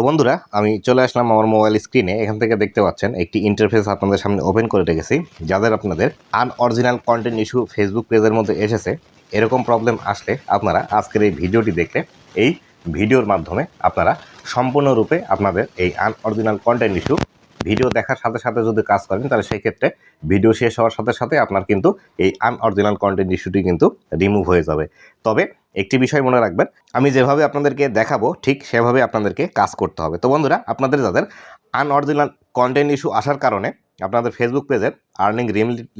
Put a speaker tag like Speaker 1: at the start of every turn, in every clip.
Speaker 1: তো বন্ধুরা, আমি চলে আসলাম আমার মোবাইল স্ক্রিনে এখান থেকে দেখতে পাচ্ছেন, একটি ইন্টারফেস আপনাদের সামনে ওপেন করে রেখেছি, যাদের আপনাদের আনঅরিজিনাল কন্টেন্ট ইস্যু ফেসবুক পেজের মধ্যে এসেছে, এরকম প্রবলেম আসলে আপনারা আজকের এই ভিডিওটি দেখলে, এই ভিডিওর মাধ্যমে আপনারা সম্পূর্ণরূপে আপনাদের এই আনঅরিজিনাল কন্টেন্ট ইস্যু ভিডিও দেখার সাথে সাথে যদি কাজ করেন, তাহলে সেই ক্ষেত্রে ভিডিও শেষ হওয়ার সাথে সাথে আপনার কিন্তু এই আনঅরিজিনাল কন্টেন্ট ইস্যুটি কিন্তু রিমুভ হয়ে যাবে। তবে একটি বিষয় মনে রাখবেন, আমি যেভাবে আপনাদেরকে দেখাবো, ঠিক সেভাবে আপনাদেরকে কাজ করতে হবে। তো বন্ধুরা, আপনাদের যাদের আনঅরিজিনাল কন্টেন্ট ইস্যু আসার কারণে আপনাদের ফেসবুক পেজের আর্নিং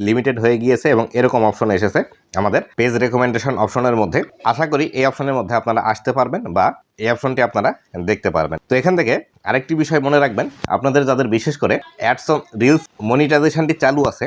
Speaker 1: লিমিটেড হয়ে গিয়েছে এবং এরকম অপশন এসেছে আমাদের পেজ রেকমেন্ডেশন অপশনের মধ্যে। আশা করি এই অপশনের মধ্যে আপনারা আসতে পারবেন বা এই অপশনটি আপনারা দেখতে পারবেন। তো এখান থেকে আরেকটি বিষয় মনে রাখবেন, আপনাদের যাদের বিশেষ করে অ্যাডস রিলস মনিটাইজেশনটি চালু আছে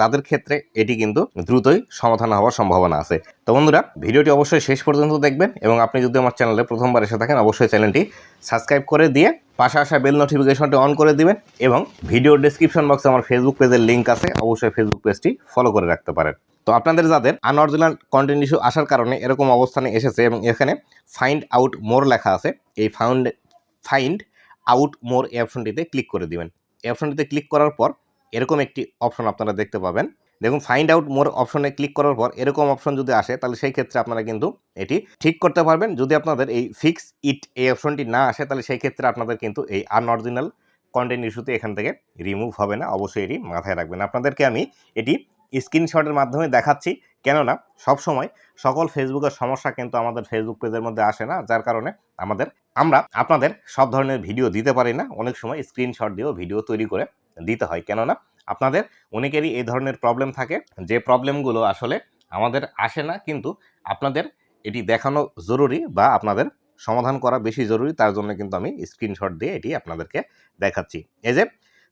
Speaker 1: তাদের ক্ষেত্রে এটি কিন্তু দ্রুতই সমাধান হওয়ার সম্ভাবনা আছে। তো বন্ধুরা, ভিডিওটি অবশ্যই শেষ পর্যন্ত দেখবেন এবং আপনি যদি আমার চ্যানেলে প্রথমবার এসে থাকেন, অবশ্যই চ্যানেলটি সাবস্ক্রাইব করে দিয়ে পাশে আসা বেল নোটিফিকেশনটি অন করে দিবেন এবং ভিডিওর ডেসক্রিপশন বক্সে আমার ফেসবুক পেজের লিঙ্ক আছে, অবশ্যই ফেসবুক পেজটি ফলো করে রাখতে পারেন। তো আপনাদের যাদের আনঅরিজিনাল কন্টেন্ট ইস্যু আসার কারণে এরকম অবস্থানে এসেছে এবং এখানে ফাইন্ড আউট মোর লেখা আছে, এই ফাউন্ড ফাইন্ড আউট মোর এই অপশনটিতে ক্লিক করে দিবেন। এই অপশনটিতে ক্লিক করার পর এরকম একটি অপশন আপনারা দেখতে পাবেন। দেখুন ফাইন্ড আউট মোর অপশনে ক্লিক করার পর এরকম অপশন যদি আসে, তাহলে সেই ক্ষেত্রে আপনারা কিন্তু এটি ঠিক করতে পারবেন। যদি আপনাদের এই ফিক্স ইট এই অপশনটি না আসে, তাহলে সেই ক্ষেত্রে আপনাদের কিন্তু এই আনঅরিজিনাল কন্টেন্ট ইস্যুতে এখান থেকে রিমুভ হবে না। অবশ্যই এটি মাথায় রাখবেন। আপনাদেরকে আমি এটি স্ক্রিনশটের মাধ্যমে দেখাচ্ছি। কেননা সব সময় সকল ফেসবুকের সমস্যা কিন্তু আমাদের ফেসবুক পেজের মধ্যে আসে না, যার কারণে আমাদের, আমরা আপনাদের সব ধরনের ভিডিও দিতে পারি না। অনেক সময় স্ক্রিনশট দিয়েও ভিডিও তৈরি করে দিতে হয়। কেননা আপনাদের অনেকেরই এই ধরনের প্রবলেম থাকে। যে প্রবলেমগুলো আসলে আমাদের আসে না, কিন্তু আপনাদের এটি দেখানো জরুরি বা আপনাদের সমাধান করা বেশি জরুরি, তার জন্য কিন্তু আমি স্ক্রিনশট দিয়ে এটি আপনাদেরকে দেখাচ্ছি। এই যে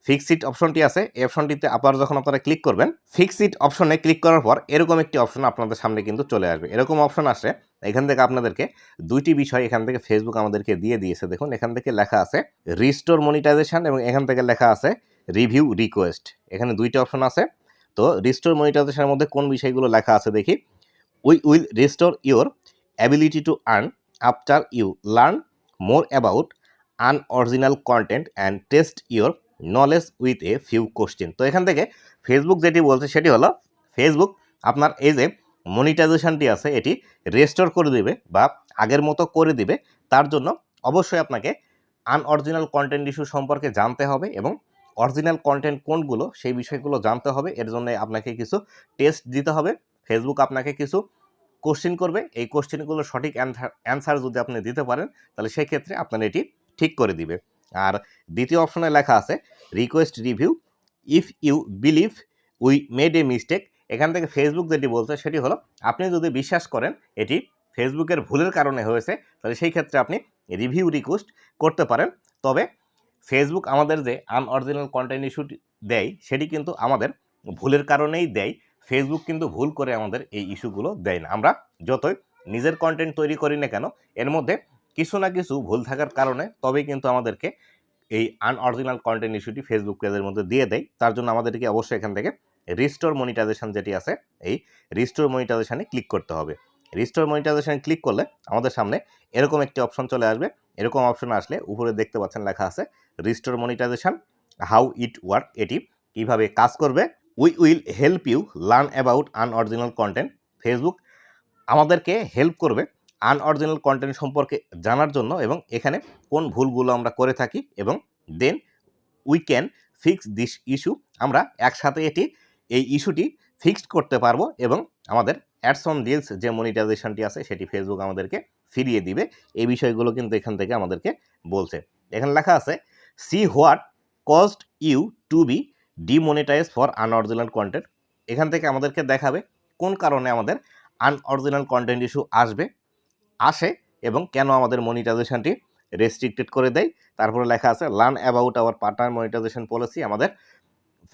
Speaker 1: ফিক্স ইট অপশনটি আছে। এই অপশনটিতে আবার যখন আপনারা ক্লিক করবেন ফিক্স ইট অপশনে ক্লিক করার পর এরকম একটি অপশন আপনাদের সামনে কিন্তু চলে আসবে। এরকম অপশন আসে, এখান থেকে আপনাদেরকে দুইটি বিষয় এখান থেকে ফেসবুক আমাদেরকে দিয়ে দিয়েছে। দেখুন, এখান থেকে লেখা আছে রিস্টোর মনিটাইজেশন এবং এখান থেকে লেখা আছে রিভিউ রিকোয়েস্ট এখানে দুইটা অপশন আছে। তো রিস্টোর মনিটাইজেশনের মধ্যে কোন বিষয়গুলো লেখা আছে দেখি। We will restore your ability to earn after you learn more about unoriginal content and test your knowledge with a few question তো এখান থেকে ফেসবুক যেটি বলছে সেটি হলো ফেসবুক আপনার এই যে মনিটাইজেশনটি আছে, এটি রেস্টোর করে দিবে বা আগের মতো করে দিবে। তার জন্য অবশ্যই আপনাকে আনঅরিজিনাল কন্টেন্ট ইস্যু সম্পর্কে জানতে হবে এবং অরিজিনাল কন্টেন্ট কোনগুলো, সেই বিষয়গুলো জানতে হবে। এর জন্য আপনাকে কিছু টেস্ট দিতে হবে। ফেসবুক আপনাকে কিছু কোশ্চেন করবে। এই কোশ্চেনগুলো সঠিক অ্যান্সার যদি আপনি দিতে পারেন, তাহলে সেই ক্ষেত্রে আপনার এটি ঠিক করে দিবে। আর দ্বিতীয় অপশনে লেখা আছে request review if you believe we made a mistake এখান থেকে ফেসবুক যেটি বলছে সেটি হলো, আপনি যদি বিশ্বাস করেন এটি ফেসবুকের ভুলের কারণে হয়েছে, তাহলে সেই ক্ষেত্রে আপনি রিভিউ রিকোয়েস্ট করতে পারেন। তবে ফেসবুক আমাদের যে আনঅরিজিনাল কন্টেন্ট ইস্যু দেয়, সেটি কিন্তু আমাদের ভুলের কারণেই দেয়। ফেসবুক কিন্তু ভুল করে আমাদের এই ইস্যুগুলো দেয় না। আমরা যতই নিজের কন্টেন্ট তৈরি করি না কেন, এর মধ্যে কিছু না কিছু ভুল থাকার কারণে তবেই কিন্তু আমাদেরকে এই আনঅরিজিনাল কন্টেন্ট ইস্যুটি ফেসবুক পেজের মধ্যে দিয়ে দেয়। তার জন্য আমাদেরকে অবশ্যই এখান থেকে রিস্টোর মনিটাইজেশন যেটি আছে, এই রিস্টোর মনিটাইজেশানে ক্লিক করতে হবে। রিস্টোর মনিটাইজেশানে ক্লিক করলে আমাদের সামনে এরকম একটি অপশন চলে আসবে। এরকম অপশন আসলে উপরে দেখতে পাচ্ছেন লেখা আছে restore monetisation how it work এটি কীভাবে কাজ করবে। We will help you learn about unoriginal content Facebook আমাদেরকে হেল্প করবে আনঅরিজিনাল কন্টেন্ট সম্পর্কে জানার জন্য এবং এখানে কোন ভুলগুলো আমরা করে থাকি এবং then we can fix this issue আমরা একসাথে এটি, এই ইস্যুটি ফিক্সড করতে পারব এবং আমাদের অ্যাডস অন যে মনিটাইজেশনটি আছে সেটি ফেসবুক আমাদেরকে ফিরিয়ে দিবে। এই বিষয়গুলো কিন্তু এখান থেকে আমাদেরকে বলছে। এখানে লেখা আছে see what cost you to be demonetize for unoriginal content এখান থেকে আমাদেরকে দেখাবে কোন কারণে আমাদের আনঅরিজিনাল কন্টেন্ট ইস্যু আসবে, আসে এবং কেন আমাদের মনিটাইজেশনটি রেস্ট্রিক্টেড করে দেয়। তারপরে লেখা আছে learn about our partner monetization policy আমাদের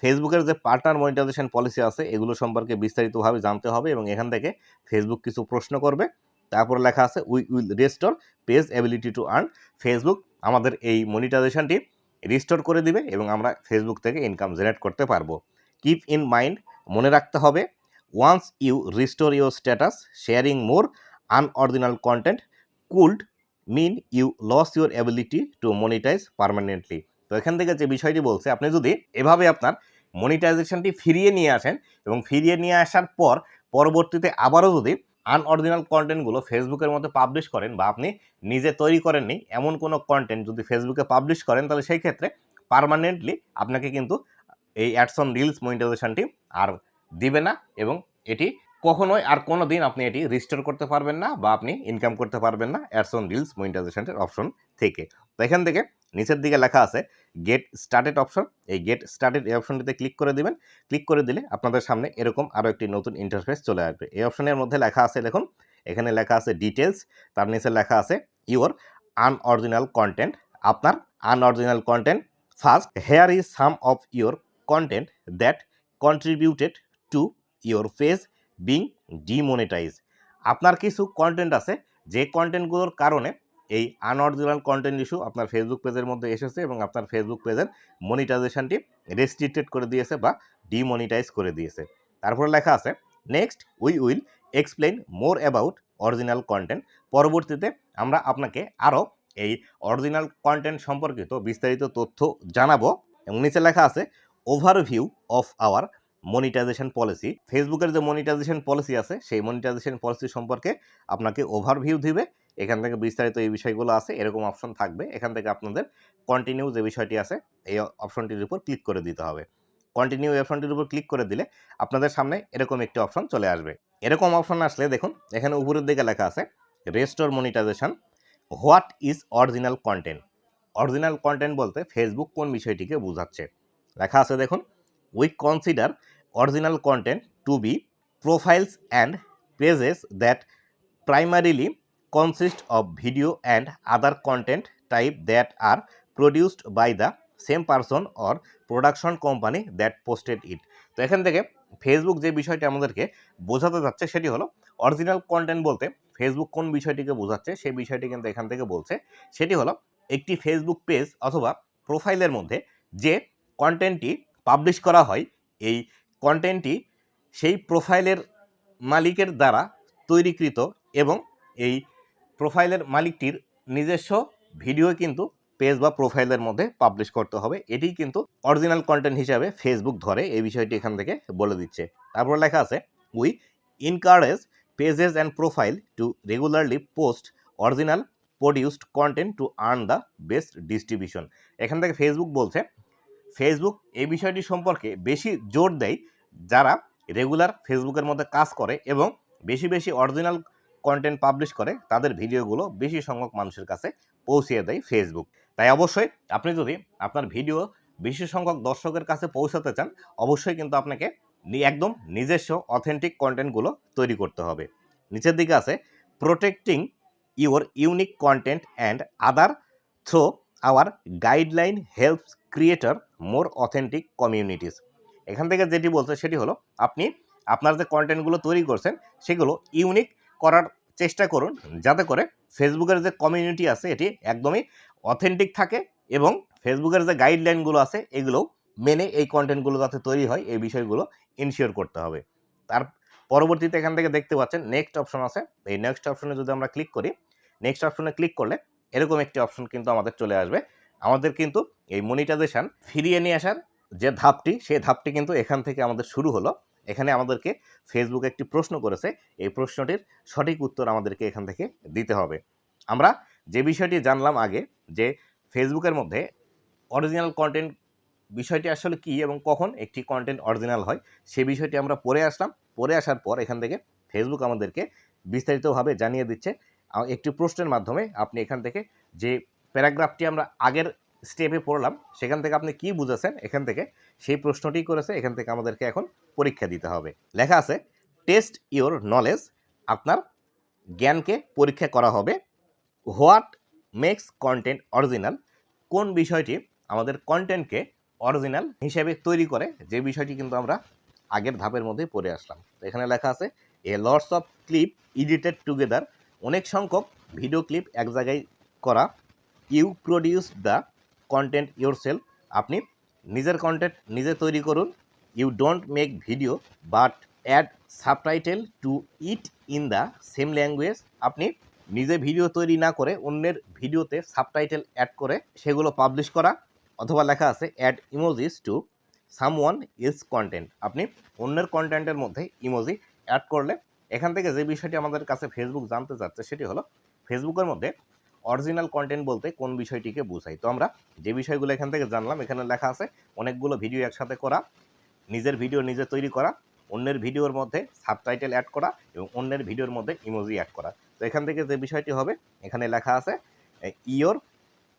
Speaker 1: ফেসবুকের যে পার্টনার মনিটাইজেশন পলিসি আছে, এগুলো সম্পর্কে বিস্তারিতভাবে জানতে হবে এবং এখান থেকে ফেসবুক কিছু প্রশ্ন করবে। তারপরে লেখা আছে we will restore page ability to earn Facebook আমাদের এই মনিটাইজেশনটি রিস্টোর করে দিবে এবং আমরা ফেসবুক থেকে ইনকাম জেনারেট করতে পারব। কিপ ইন মাইন্ড মনে রাখতে হবে once you restore your status sharing more unoriginal content could mean you lose your ability to monetize permanently তো এখান থেকে যে বিষয়টি বলছে, আপনি যদি এভাবে আপনার মনিটাইজেশনটি ফিরিয়ে নিয়ে আসেন এবং ফিরিয়ে নিয়ে আসার পর পরবর্তীতে আবারও যদি আনঅরিজিনাল কন্টেন্টগুলো ফেসবুকের মধ্যে পাবলিশ করেন বা আপনি নিজে তৈরি করেননি, এমন কোনো কন্টেন্ট যদি ফেসবুকে পাবলিশ করেন, তাহলে সেই ক্ষেত্রে পারমানেন্টলি আপনাকে কিন্তু এই অ্যাডসন রিলস মনিটাইজেশনটি আর দিবে না এবং এটি কখনোই আর কোনো দিন আপনি এটি রিস্টোর করতে পারবেন না বা আপনি ইনকাম করতে পারবেন না অ্যাডসন রিলস মনিটাইজেশনের অপশন থেকে। তো এখান থেকে নিচের দিকে লেখা আছে গেট স্টার্টেড অপশন এই গেট স্টার্টেড এই অপশনটিতে ক্লিক করে দিবেন। ক্লিক করে দিলে আপনাদের সামনে এরকম আরও একটি নতুন ইন্টারফেস চলে আসবে। এই অপশনের মধ্যে লেখা আছে, দেখুন, এখানে লেখা আছে ডিটেলস তার নিচে লেখা আছে ইওর আনঅরিজিনাল কন্টেন্ট আপনার unoriginal content first here is some of your content that contributed to your face being demonetize আপনার কিছু কন্টেন্ট আছে, যে কন্টেন্টগুলোর কারণে এই আনঅরিজিনাল কন্টেন্ট ইস্যু আপনার ফেসবুক পেজের মধ্যে এসেছে এবং আপনার ফেসবুক পেজের মনিটাইজেশনটি রেস্ট্রিক্টেড করে দিয়েছে বা ডিমনিটাইজ করে দিয়েছে। তারপরে লেখা আছে next we will explain more about original content পরবর্তীতে আমরা আপনাকে আরও এই অরিজিনাল কন্টেন্ট সম্পর্কিত বিস্তারিত তথ্য জানাব এবং নিচে লেখা আছে overview of our monetization policy ফেসবুকের যে মনিটাইজেশন পলিসি আছে, সেই মনিটাইজেশন পলিসি সম্পর্কে আপনাকে ওভারভিউ দিবে এখান থেকে বিস্তারিত এই বিষয়গুলো আছে, এরকম অপশন থাকবে। এখান থেকে আপনাদের কন্টিনিউ যে বিষয়টি আছে, এই অপশনটির উপর ক্লিক করে দিতে হবে। কন্টিনিউ অপশনটির উপর ক্লিক করে দিলে আপনাদের সামনে এরকম একটি অপশন চলে আসবে। এরকম অপশন আসলে দেখুন, এখানে উপরের দিকে লেখা আছে restore monetization what is original content original content বলতে ফেসবুক কোন বিষয়টিকে বোঝাচ্ছে? লেখা আছে দেখুন we consider original content to be profiles and pages that primarily consist of video and other content type that are produced by the same person or production company that posted it. তো এখান থেকে Facebook যে বিষয়টি আমাদেরকে বোঝাতে যাচ্ছে সেটি হলো অরিজিনাল কন্টেন্ট বলতে ফেসবুক কোন বিষয়টিকে বোঝাচ্ছে সেই বিষয়টি কিন্তু এখান থেকে বলছে। সেটি হলো একটি ফেসবুক পেজ অথবা প্রোফাইলের মধ্যে যে কন্টেন্টটি পাবলিশ করা হয়, এই কন্টেন্টটি সেই প্রোফাইলের মালিকের দ্বারা তৈরিকৃত এবং এই প্রোফাইলের মালিকটির নিজস্ব ভিডিও কিন্তু পেজ বা প্রোফাইলের মধ্যে পাবলিশ করতে হবে। এটি কিন্তু অরিজিনাল কন্টেন্ট হিসাবে ফেসবুক ধরে, এই বিষয়টি এখান থেকে বলে দিচ্ছে। তারপর লেখা আছে we encourage pages and profile to regularly post original produced content to earn the best distribution এখান থেকে ফেসবুক বলছে ফেসবুক এই বিষয়টি সম্পর্কে বেশি জোর দেয় যারা রেগুলার ফেসবুকের মধ্যে কাজ করে এবং বেশি বেশি অরিজিনাল কন্টেন্ট পাবলিশ করে, তাদের ভিডিওগুলো বেশি সংখ্যক মানুষের কাছে পৌঁছিয়ে দেয় ফেসবুক তাই অবশ্যই আপনি যদি আপনার ভিডিও বেশি সংখ্যক দর্শকের কাছে পৌঁছাতে চান, অবশ্যই কিন্তু আপনাকে একদম নিজস্ব অথেন্টিক কন্টেন্টগুলো তৈরি করতে হবে। নিচের দিকে আছে protecting your unique content and other through our guideline helps creator more authentic communities এখান থেকে যেটি বলছে সেটি হলো, আপনি আপনার যে কন্টেন্টগুলো তৈরি করছেন, সেগুলো ইউনিক করার চেষ্টা করুন, যাতে করে ফেসবুকের যে কমিউনিটি আছে, এটি একদমই অথেন্টিক থাকে এবং ফেসবুকের যে গাইডলাইনগুলো আছে এগুলো মেনে এই কন্টেন্টগুলো যাতে তৈরি হয়, এই বিষয়গুলো ইনশিওর করতে হবে। তার পরবর্তীতে এখান থেকে দেখতে পাচ্ছেন নেক্সট অপশন আছে। এই নেক্সট অপশনে যদি আমরা ক্লিক করি নেক্সট অপশনে ক্লিক করলে এরকম একটি অপশন কিন্তু আমাদের চলে আসবে। আমাদের কিন্তু এই মনিটাইজেশন ফিরিয়ে নিয়ে আসার যে ধাপটি, সেই ধাপটি কিন্তু এখান থেকে আমাদের শুরু হলো। এখানে আমাদেরকে ফেসবুক একটি প্রশ্ন করেছে। এই প্রশ্নটির সঠিক উত্তর আমাদেরকে এখান থেকে দিতে হবে। আমরা যে বিষয়টি জানলাম আগে, যে ফেসবুকের মধ্যে অরিজিনাল কন্টেন্ট বিষয়টি আসলে কী এবং কখন একটি কন্টেন্ট অরিজিনাল হয়, সে বিষয়টি আমরা পড়ে আসলাম। পড়ে আসার পর এখান থেকে ফেসবুক আমাদেরকে বিস্তারিতভাবে জানিয়ে দিচ্ছে। একটি প্রশ্নের মাধ্যমে আপনি এখান থেকে যে প্যারাগ্রাফটি আমরা আগের স্টেপে পড়লাম, সেখান থেকে আপনি কি বুঝেছেন? এখান থেকে সেই প্রশ্নটি করেছে, এখান থেকে আমাদেরকে এখন পরীক্ষা দিতে হবে। লেখা আছে টেস্ট ইওর নলেজ আপনার জ্ঞানকে পরীক্ষা করা হবে। What makes content original? কোন বিষয়টি আমাদের কন্টেন্টকে অরিজিনাল হিসেবে তৈরি করে? যে বিষয়টি কিন্তু আমরা আগের ধাপের মধ্যে পড়ে আসলাম। তো এখানে লেখা আছে a lots of clip edited together অনেক সংখ্যক ভিডিও ক্লিপ এক জায়গায় করা। You produce the content your self আপনি নিজের কন্টেন্ট নিজে তৈরি করুন। You don't make video but add subtitle to it in the same language আপনি নিজে ভিডিও তৈরি না করে অন্যের ভিডিওতে সাবটাইটেল অ্যাড করে সেগুলো পাবলিশ করা, অথবা লেখা আছে add emojis to someone is content আপনি অন্যের কন্টেন্টের মধ্যে ইমোজি অ্যাড করলে, এখান থেকে যে বিষয়টি আমাদের কাছে ফেসবুক জানতে চাচ্ছে সেটি হলো ফেসবুকের মধ্যে অরিজিনাল কন্টেন্ট বলতে কোন বিষয়টিকে বোঝায়। তো আমরা যে বিষয়গুলো এখান থেকে জানলাম, এখানে লেখা আছে, অনেকগুলো ভিডিও একসাথে করা, নিজের ভিডিও নিজে তৈরি করা, অন্যের ভিডিওর মধ্যে সাবটাইটেল অ্যাড করা এবং অন্যের ভিডিওর মধ্যে ইমোজি অ্যাড করা। তো এখান থেকে যে বিষয়টি হবে, এখানে লেখা আছে your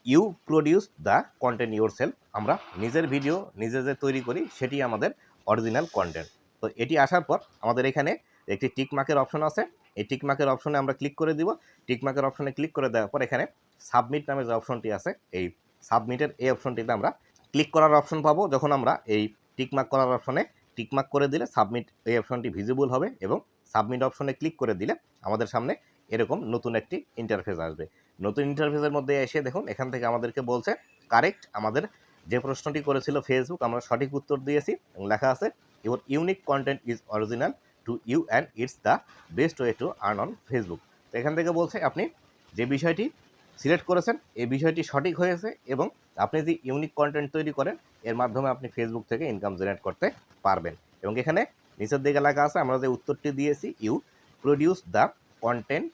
Speaker 1: you produce the content your self আমরা নিজের ভিডিও নিজে যে তৈরি করি, সেটি আমাদের অরিজিনাল কন্টেন্ট তো এটি আসার পর আমাদের এখানে একটি টিক মার্কের অপশন আছে। এই টিক মার্কের অপশনে আমরা ক্লিক করে দিব। টিক মার্কের অপশনে ক্লিক করে দেওয়ার পর এখানে সাবমিট নামে যে অপশনটি আছে, এই সাবমিটের এই অপশনটিতে আমরা ক্লিক করার অপশন পাবো। যখন আমরা এই টিক মার্ক করার অপশনে টিক মার্ক করে দিলে সাবমিট এই অপশনটি ভিজিবল হবে এবং সাবমিট অপশনে ক্লিক করে দিলে আমাদের সামনে এরকম নতুন একটি ইন্টারফেস আসবে। নতুন ইন্টারফেসের মধ্যে এসে দেখুন, এখান থেকে আমাদেরকে বলছে কারেক্ট আমাদের যে প্রশ্নটি করেছিল ফেসবুক আমরা সঠিক উত্তর দিয়েছি এবং লেখা আছে your unique content is original to you and it's the best way to earn on Facebook তো এখান থেকে বলছে আপনি যে বিষয়টি সিলেক্ট করেছেন, এই বিষয়টি সঠিক হয়েছে এবং আপনি যদি ইউনিক কন্টেন্ট তৈরি করেন, এর মাধ্যমে আপনি ফেসবুক থেকে ইনকাম জেনারেট করতে পারবেন। এবং এখানে নিচের দিকে লেখা আছে, আমরা যে উত্তরটি দিয়েছি you produce the content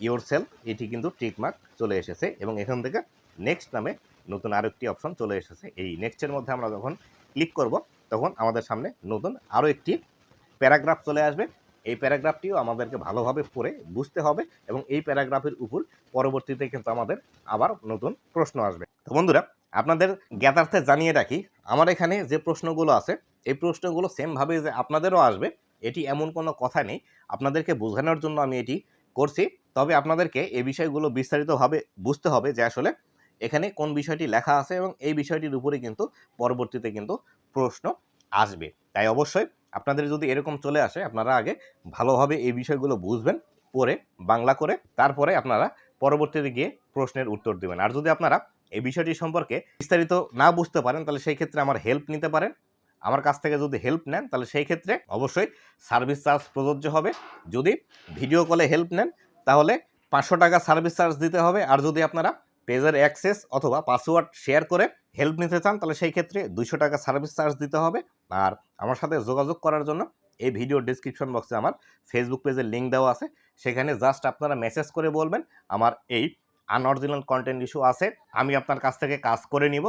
Speaker 1: your self এটি কিন্তু টিকমার্ক চলে এসেছে এবং এখান থেকে নেক্সট নামে নতুন আরেকটি অপশন চলে এসেছে। এই নেক্সটের মধ্যে আমরা যখন ক্লিক করব, তখন আমাদের সামনে নতুন আরও একটি প্যারাগ্রাফ চলে আসবে। এই প্যারাগ্রাফটিও আমাদেরকে ভালোভাবে পড়ে বুঝতে হবে এবং এই প্যারাগ্রাফের উপর পরবর্তীতে কিন্তু আমাদের আবার নতুন প্রশ্ন আসবে। তো বন্ধুরা, আপনাদের জ্ঞাতার্থে জানিয়ে রাখি, আমার এখানে যে প্রশ্নগুলো আছে, এই প্রশ্নগুলো সেমভাবে যে আপনাদেরও আসবে, এটি এমন কোনো কথা নেই। আপনাদেরকে বোঝানোর জন্য আমি এটি করছি। তবে আপনাদেরকে এই বিষয়গুলো বিস্তারিতভাবে বুঝতে হবে যে আসলে এখানে কোন বিষয়টি লেখা আছে এবং এই বিষয়টির উপরে কিন্তু পরবর্তীতে কিন্তু প্রশ্ন আসবে। তাই অবশ্যই আপনাদের যদি এরকম চলে আসে, আপনারা আগে ভালোভাবে এই বিষয়গুলো বুঝবেন, পড়ে, বাংলা করে, তারপরে আপনারা পরবর্তীতে গিয়ে প্রশ্নের উত্তর দেবেন। আর যদি আপনারা এই বিষয়টি সম্পর্কে বিস্তারিত না বুঝতে পারেন, তাহলে সেই ক্ষেত্রে আমার হেল্প নিতে পারেন। আমার কাছ থেকে যদি হেল্প নেন, তাহলে সেই ক্ষেত্রে অবশ্যই সার্ভিস চার্জ প্রযোজ্য হবে। যদি ভিডিও কলে হেল্প নেন, তাহলে পাঁচশো টাকা সার্ভিস চার্জ দিতে হবে। আর যদি আপনারা পেজের অ্যাক্সেস অথবা পাসওয়ার্ড শেয়ার করে হেল্প নিতে চান, তাহলে সেই ক্ষেত্রে দুশো টাকা সার্ভিস চার্জ দিতে হবে। আর আমার সাথে যোগাযোগ করার জন্য এই ভিডিও ডিসক্রিপশন বক্সে আমার ফেসবুক পেজের লিঙ্ক দেওয়া আছে। সেখানে জাস্ট আপনারা মেসেজ করে বলবেন, আমার এই আনঅরিজিনাল কন্টেন্ট ইস্যু আছে, আমি আপনার কাছ থেকে কাজ করে নিব।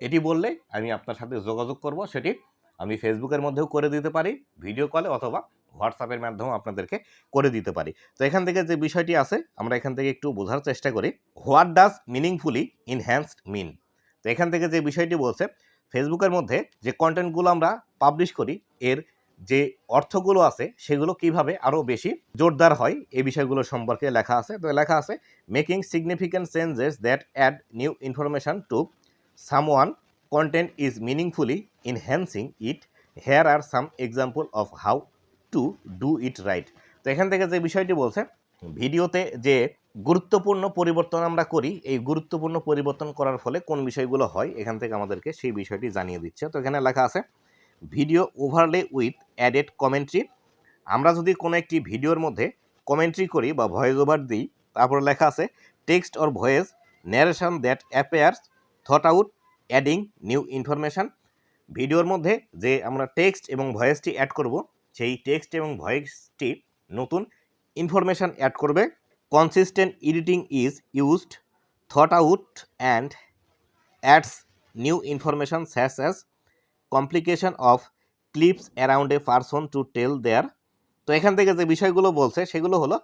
Speaker 1: এটি বললে আমি আপনার সাথে যোগাযোগ করব, সেটি আমি ফেসবুকের মধ্যেও করে দিতে পারি ভিডিও কলে অথবা হোয়াটসঅ্যাপের মাধ্যমে আপনাদেরকে করে দিতে পারি। তো এখান থেকে যে বিষয়টি আছে, আমরা এখান থেকে একটু বোঝার চেষ্টা করি what does meaningfully enhanced mean তো এখান থেকে যে বিষয়টি বলছে ফেসবুকের মধ্যে যে কন্টেন্টগুলো আমরা পাবলিশ করি, এর যে অর্থগুলো আছে, সেগুলো কীভাবে আরও বেশি জোরদার হয়, এই বিষয়গুলো সম্পর্কে লেখা আছে। তো লেখা আছে making significant changes that add new information to someone content is meaningfully enhancing it here are some example of how to do it right তো এখান থেকে যে বিষয়টি বলছে, ভিডিওতে যে গুরুত্বপূর্ণ পরিবর্তন আমরা করি। এই গুরুত্বপূর্ণ পরিবর্তন করার ফলে কোন বিষয়গুলো হয়, এখান থেকে আমাদেরকে সেই বিষয়টি জানিয়ে দিচ্ছে। তো এখানে লেখা আছে, video overlay with added commentary. আমরা যদি কোনো একটি ভিডিওর মধ্যে কমেন্ট্রি করি বা ভয়েস ওভার দিই, তারপর লেখা আছে, text or voice narration that appears thought out adding new information. ভিডিওর মধ্যে যে আমরা টেক্সট এবং ভয়েসটি অ্যাড করব, সেই টেক্সট এবং ভয়েসটি নতুন ইনফরমেশান অ্যাড করবে। Consistent editing is used thought out and adds new information such as complication of clips around a person to tell their তো এখান থেকে যে বিষয়গুলো বলছে, সেগুলো হলো,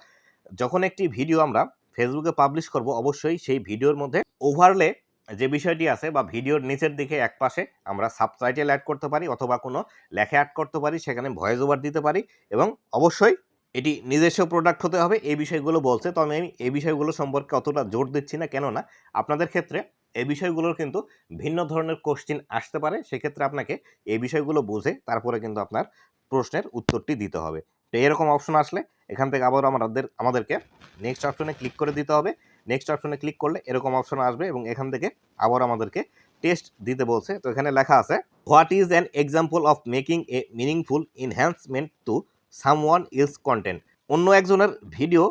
Speaker 1: যখন একটি ভিডিও আমরা ফেসবুকে পাবলিশ করব, অবশ্যই সেই ভিডিওর মধ্যে ওভারলে যে বিষয়টি আছে বা ভিডিওর নিচের দিকে এক পাশে আমরা সাবটাইটেল অ্যাড করতে পারি, অথবা কোনো লেখা অ্যাড করতে পারি, সেখানে ভয়েস ওভার দিতে পারি, এবং অবশ্যই এটি নিজস্ব প্রোডাক্ট হতে হবে, এই বিষয়গুলো বলছে। তো আমি এই বিষয়গুলো সম্পর্কে অতটা জোর দিচ্ছি না। কেননা আপনাদের ক্ষেত্রে এই বিষয়গুলোর কিন্তু ভিন্ন ধরনের কোশ্চিন আসতে পারে। সেক্ষেত্রে আপনাকে এই বিষয়গুলো বুঝে তারপরে কিন্তু আপনার প্রশ্নের উত্তরটি দিতে হবে। তো এরকম অপশন আসলে এখান থেকে আবার আমাদের, আমাদেরকে নেক্সট অপশনে ক্লিক করে দিতে হবে। নেক্সট অপশনে ক্লিক করলে এরকম অপশন আসবে এবং এখান থেকে আবার আমাদেরকে টেস্ট দিতে বলছে। তো এখানে লেখা আছে what is an example of making a meaningful enhancement to someone else content. অন্য একজনের ভিডিও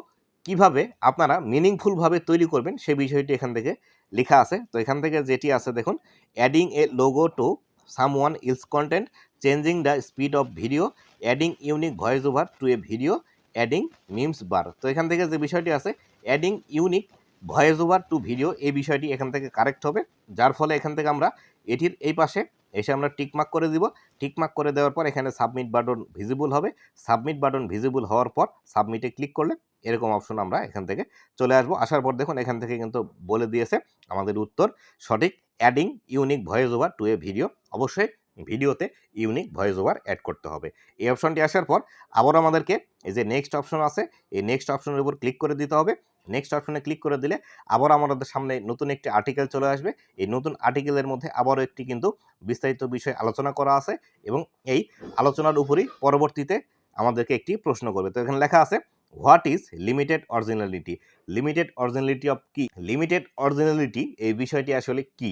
Speaker 1: কীভাবে আপনারা মিনিংফুলভাবে তৈরি করবেন সে বিষয়টি এখান থেকে লেখা আছে। তো এখান থেকে যেটি আছে দেখুন adding a logo to someone else content changing the speed of video adding unique voice over to a video adding memes bar তো এখান থেকে যে বিষয়টি আছে adding unique voice over to video এই বিষয়টি এখান থেকে কারেক্ট হবে। যার ফলে এখান থেকে আমরা এটির এই পাশে এসে আমরা টিকমার্ক করে দিব। টিকমার্ক করে দেওয়ার পর এখানে সাবমিট বাটন ভিজিবল হবে। সাবমিট বাটন ভিজিবল হওয়ার পর সাবমিটে ক্লিক করলে এরকম অপশন আমরা এখান থেকে চলে আসব। আসার পর দেখুন এখান থেকে কিন্তু বলে দিয়েছে আমাদের উত্তর। সঠিক adding unique voice over to a video অবশ্যই ভিডিওতে ইউনিক ভয়েস ওভার অ্যাড করতে হবে। এই অপশনটি আসার পর আবার আমাদেরকে এই যে নেক্সট অপশন আছে, এই নেক্সট অপশনের উপর ক্লিক করে দিতে হবে। নেক্সট অপশনে ক্লিক করে দিলে আবার আমাদের সামনে নতুন একটি আর্টিকেল চলে আসবে। এই নতুন আর্টিকেলের মধ্যে আবারও একটি কিন্তু বিস্তারিত বিষয় আলোচনা করা আছে এবং এই আলোচনার উপরই পরবর্তীতে আমাদেরকে একটি প্রশ্ন করবে। তো এখানে লেখা আছে what is limited originality limited originality of কি? লিমিটেড অরিজিনালিটি এই বিষয়টি আসলে কি?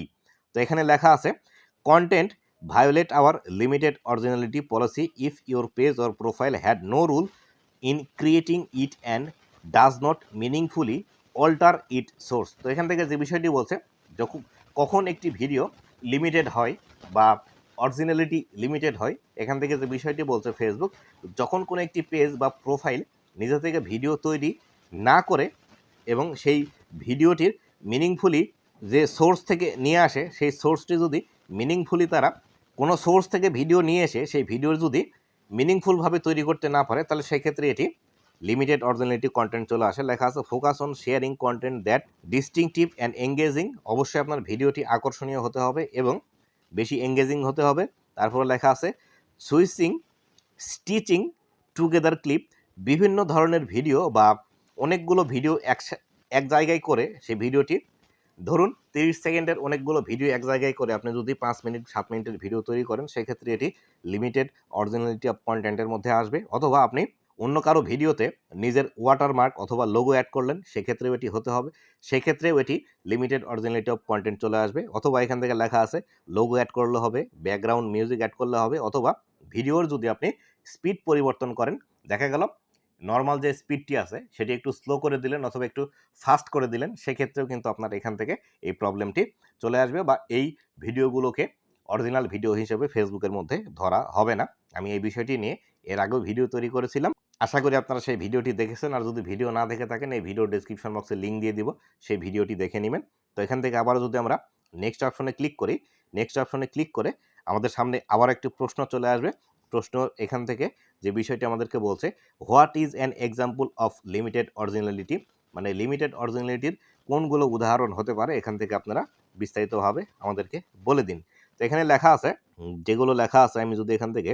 Speaker 1: তো এখানে লেখা আছে content violate our limited originality policy if your page or profile had no rule in creating it and does not meaningfully alter it source তো এখান থেকে যে বিষয়টি বলছে, যখন, কখন একটি ভিডিও লিমিটেড হয় বা অরিজিনালিটি লিমিটেড হয়, এখান থেকে যে বিষয়টি বলছে ফেসবুক যখন কোনো একটি পেজ বা প্রোফাইল নিজে থেকে ভিডিও তৈরি না করে এবং সেই ভিডিওটির মিনিংফুলি যে সোর্স থেকে নিয়ে আসে, সেই সোর্সটি যদি মিনিংফুলি তারা কোনো সোর্স থেকে ভিডিও নিয়ে এসে, সেই ভিডিওর যদি মিনিংফুলভাবে তৈরি করতে না পারে, তাহলে সেক্ষেত্রে এটি লিমিটেড অরিজিনালিটি কন্টেন্ট চলে আসে। লেখা আছে focus on sharing content that distinctive and engaging অবশ্যই আপনার ভিডিওটি আকর্ষণীয় হতে হবে এবং বেশি এঙ্গেজিং হতে হবে। তারপরে লেখা আছে সুইচিং স্টিচিং টুগেদার ক্লিপ বিভিন্ন ধরনের ভিডিও বা অনেকগুলো ভিডিও এক এক জায়গায় করে সেই ভিডিওটি ধরুন, তিরিশ সেকেন্ডের অনেকগুলো ভিডিও এক জায়গায় করে আপনি যদি পাঁচ মিনিট, সাত মিনিটের ভিডিও তৈরি করেন, সেক্ষেত্রে এটি লিমিটেড অরিজিনালিটি অফ কন্টেন্টের মধ্যে আসবে। অথবা আপনি অন্য কারও ভিডিওতে নিজের ওয়াটারমার্ক অথবা লোগো অ্যাড করলেন, সেক্ষেত্রেও এটি হতে হবে। সেক্ষেত্রেও এটি লিমিটেড অরিজিনালিটি অফ কন্টেন্ট চলে আসবে অথবা এখান থেকে লেখা আছে লোগো অ্যাড করলে হবে ব্যাকগ্রাউন্ড মিউজিক অ্যাড করলে হবে অথবা ভিডিওর যদি আপনি স্পিড পরিবর্তন করেন, দেখা গেল নর্মাল যে স্পিডটি আছে, সেটি একটু স্লো করে দিলেন অথবা একটু ফাস্ট করে দিলেন, সেক্ষেত্রেও কিন্তু আপনার এখান থেকে এই প্রবলেমটি চলে আসবে বা এই ভিডিওগুলোকে অরিজিনাল ভিডিও হিসেবে ফেসবুকের মধ্যে ধরা হবে না। আমি এই বিষয়টি নিয়ে এর আগেও ভিডিও তৈরি করেছিলাম। আশা করি আপনারা সেই ভিডিওটি দেখেছেন। আর যদি ভিডিও না দেখে থাকেন, এই ভিডিও ডিসক্রিপশন বক্সে লিঙ্ক দিয়ে দিব। সেই ভিডিওটি দেখে নেবেন। তো এখান থেকে আবারও যদি আমরা নেক্সট অপশনে ক্লিক করি নেক্সট অপশনে ক্লিক করে আমাদের সামনে আবার একটি প্রশ্ন চলে আসবে। প্রশ্ন এখান থেকে যে বিষয়টি আমাদেরকে বলছে what is an example of limited originality মানে লিমিটেড অরিজিনালিটির কোনগুলো উদাহরণ হতে পারে, এখান থেকে আপনারা বিস্তারিতভাবে আমাদেরকে বলে দিন। তো এখানে লেখা আছে, যেগুলো লেখা আছে, আমি যদি এখান থেকে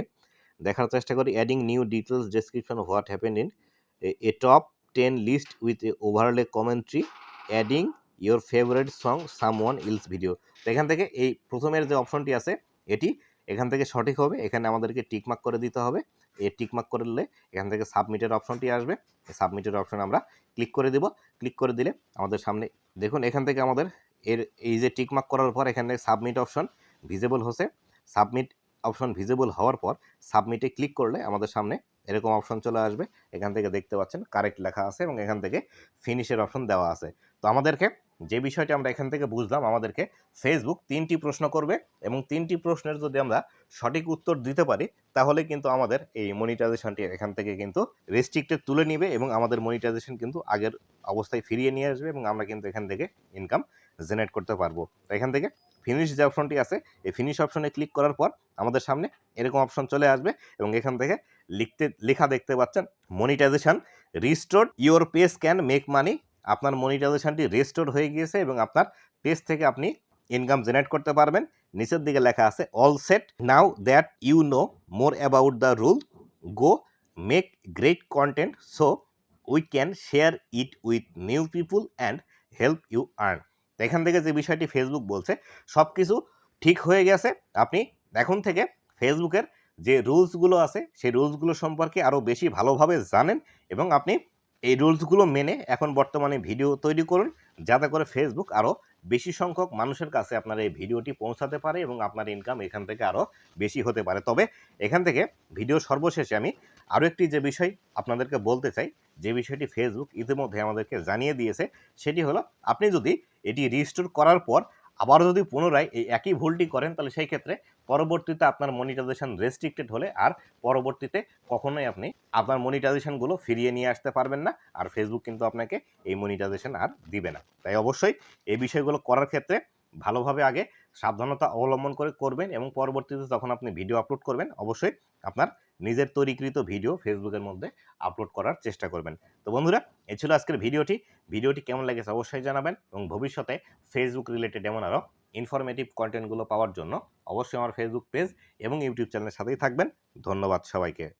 Speaker 1: দেখার চেষ্টা করি। Adding new details description what happen in a top ten list with a overlay commentary adding your favourite song some one else video তো এখান থেকে এই প্রথমের যে অপশনটি আছে, এটি এখান থেকে সঠিক হবে। এখানে আমাদেরকে টিকমার্ক করে দিতে হবে। এই টিকমার্ক করে করলে এখান থেকে সাবমিটের অপশনটি আসবে। সাবমিটের অপশন আমরা ক্লিক করে দিব। ক্লিক করে দিলে আমাদের সামনে, দেখুন এখান থেকে আমাদের এর, এই যে টিকমার্ক করার পর এখানে সাবমিট অপশন ভিজিবল হচ্ছে। সাবমিট অপশন ভিজিবল হওয়ার পর সাবমিটে ক্লিক করলে আমাদের সামনে এরকম অপশন চলে আসবে। এখান থেকে দেখতে পাচ্ছেন কারেক্ট লেখা আছে এবং এখান থেকে ফিনিশের অপশন দেওয়া আছে। তো আমাদেরকে যে বিষয়টি আমরা এখান থেকে বুঝলাম, আমাদেরকে ফেসবুক তিনটি প্রশ্ন করবে এবং তিনটি প্রশ্নের যদি আমরা সঠিক উত্তর দিতে পারি, তাহলে কিন্তু আমাদের এই মনিটাইজেশনটি এখান থেকে কিন্তু রেস্ট্রিক্টেড তুলে নিবে এবং আমাদের মনিটাইজেশন কিন্তু আগের অবস্থায় ফিরিয়ে নিয়ে আসবে এবং আমরা কিন্তু এখান থেকে ইনকাম জেনারেট করতে পারব। এখান থেকে ফিনিশ যে অপশনটি আছে, এই ফিনিশ অপশনে ক্লিক করার পর আমাদের সামনে এরকম অপশন চলে আসবে এবং এখান থেকে লিখতে, লেখা দেখতে পাচ্ছেন monetisation restore your page can make money আপনার মনিটাইজেশনটি রেস্টোর হয়ে গিয়েছে এবং আপনার পেজ থেকে আপনি ইনকাম জেনারেট করতে পারবেন। নিচের দিকে লেখা আছে all set now that you know more about the rule go make great content so we can share it with new people and help you earn এখান থেকে যে বিষয়টি ফেসবুক বলছে সব কিছু ঠিক হয়ে গেছে। আপনি এখন থেকে ফেসবুকের যে রুলসগুলো আছে, সেই রুলসগুলো সম্পর্কে আরও বেশি ভালোভাবে জানেন এবং আপনি এই রুলসগুলো মেনে এখন বর্তমানে ভিডিও তৈরি করুন, যাতে করে ফেসবুক আরও বেশি সংখ্যক মানুষের কাছে আপনার এই ভিডিওটি পৌঁছাতে পারে এবং আপনার ইনকাম এখান থেকে আরও বেশি হতে পারে। তবে এখান থেকে ভিডিও সর্বশেষে আমি আরও একটি যে বিষয় আপনাদেরকে বলতে চাই, যে বিষয়টি ফেসবুক ইতিমধ্যে আমাদেরকে জানিয়ে দিয়েছে, সেটি হলো আপনি যদি এটি রিস্টোর করার পর আবার যদি পুনরায় এই একই ভুলটি করেন, তাহলে সেই ক্ষেত্রে পরবর্তীতে আপনার মনিটাইজেশন রেস্ট্রিক্টেড হলে আর পরবর্তীতে কখনোই আপনি আপনার মনিটাইজেশনগুলো ফিরিয়ে নিয়ে আসতে পারবেন না আর ফেসবুক কিন্তু আপনাকে এই মনিটাইজেশন আর দিবে না। তাই অবশ্যই এই বিষয়গুলো করার ক্ষেত্রে ভালোভাবে আগে সাবধানতা অবলম্বন করে করবেন এবং পরবর্তীতে যখন আপনি ভিডিও আপলোড করবেন, অবশ্যই আপনার নিজের তৈরিকৃত ভিডিও ফেসবুকের মধ্যে আপলোড করার চেষ্টা করবেন। তো বন্ধুরা, এ ছিল আজকের ভিডিওটি। ভিডিওটি কেমন লেগেছে অবশ্যই জানাবেন এবং ভবিষ্যতে ফেসবুক রিলেটেড এমন আরও ইনফরমেটিভ কন্টেন্টগুলো পাওয়ার জন্য অবশ্যই আমার ফেসবুক পেজ এবং ইউটিউব চ্যানেলের সাথেই থাকবেন। ধন্যবাদ সবাইকে।